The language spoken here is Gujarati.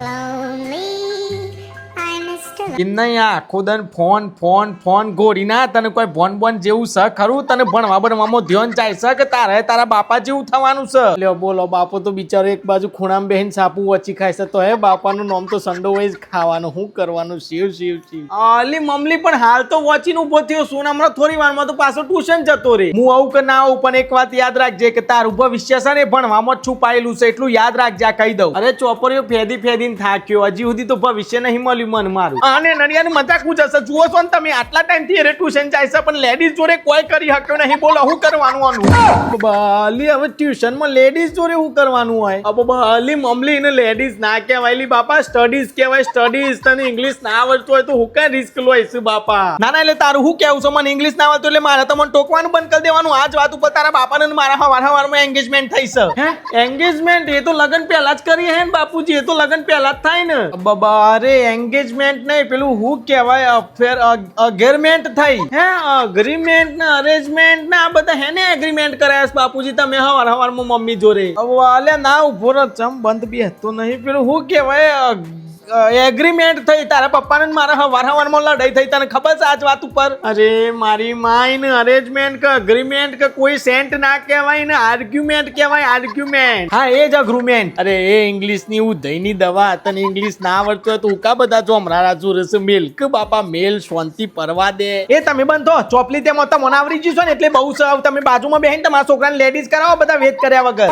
Hello. એમ નહીં આ આખો દન ફોન ફોન ફોન ગોળીના તને કોઈ ભોન બોન જેવું છે ખરું? તને ભણવા ભણવામાં ધ્યાન જાય છે કે તારે તારા બાપા જેવું થવાનું છે? લ્યો બોલો બાપો તો બિચારો એક બાજુ ખૂણામાં બેહીને સાપુ વચી ખાય છે તો હે બાપાનું નામ તો સંડો હોય ખાવાનું. શું કરવાનું? શિવ શિવ શિવ. અલી મમલી પણ હાલ તો વચીને ઊભો થયો શું ને હમણાં થોડી વારમાં તો પાછો ટ્યુશન જતો રે. હું આવું કે ના આવું પણ એક વાત યાદ રાખજે કે તારું ભવિષ્ય છે ને ભણવામાં છુપાયેલું છે એટલું યાદ રાખજે આ કહી દઉં. અરે ચોપરીઓ ફેદી ફેદીને થાક્યો હજી સુધી તો ભવિષ્ય નહીં મળ્યું મન મારું. અને નડિયાની મજાક પૂછશે જુઓ છો ને તમે આટલા ટાઈમથી એરે ટ્યુશન જાય છે પણ લેડીઝ જોડે કોઈ કરી શક્યો નહીં. બોલો શું કરવાનું આનું? બાલી હવે ટ્યુશનમાં લેડીઝ જોડે શું કરવાનું હોય? અબ બાલી મમલી ને લેડીઝ ના કહેવાય. લી બાપા સ્ટડીઝ કહેવાય સ્ટડીઝ તને ઇંગ્લિશ ના આવડતું હોય તો હું કઈ રિસ્ક લોઈશ બાપા? ના ના એટલે તારું શું કેવું છું? મને ઇંગ્લિશ ના આવડતું એટલે મારે તો મને ટોકવાનું બંધ કરી દેવાનું. આ જ વાત ઉપર તારા બાપાને ને મારા હવાર હવારમાં એંગેજમેન્ટ થઈ છે. એન્ગેજમેન્ટ એ તો લગન પહેલા જ કરીએ હે ને બાપુજી એ તો લગન પહેલા જ થાય ને. બાબા અરે એન્ગેજમેન્ટ નહીં પેલું હું કહેવાય અફેર અગેરમેન્ટ થઈ. હે અગ્રીમેન્ટ ને અરેન્જમેન્ટ ને આ બધા હેને એગ્રીમેન્ટ કરાયા બાપુજી, તમે હવાર હવાર મમ્મી જોડે. હવે અલે ના ઊભો રચમ ચમ બંધ બી હતો નહીં. પેલું હું કહેવાય એગ્રીમેન્ટ થઈ. તારા પપ્પાને ને મારા હવાર હવારમાં લડાઈ થઈ. તને ખબર છે આજ વાત ઉપર? અરે મારી માઈન અરેન્જમેન્ટ કે અગ્રીમેન્ટ કે કોઈ સેન્ટ ના કહેવાય ને આર્ગ્યુમેન્ટ કહેવાય આર્ગ્યુમેન્ટ હા એ જ અગ્રુમેન્ટ અરે એ ઇંગ્લિશની ઉધઈની દવા તને ઇંગ્લિશ ના આવડતું હોય તો ઉકા બધા જો હમણાં રાજુ રહેશે મિલ્ક બાપા મેલ શાંતિ પરવા દે. એ તમે બંધો. ચોપલી તેમાં મને આવરી જશો ને એટલે બહુ સાવ તમે બાજુમાં બેહીને તમારા છોકરાને લેડીઝ કરાવો બધા વેત કર્યા વગર.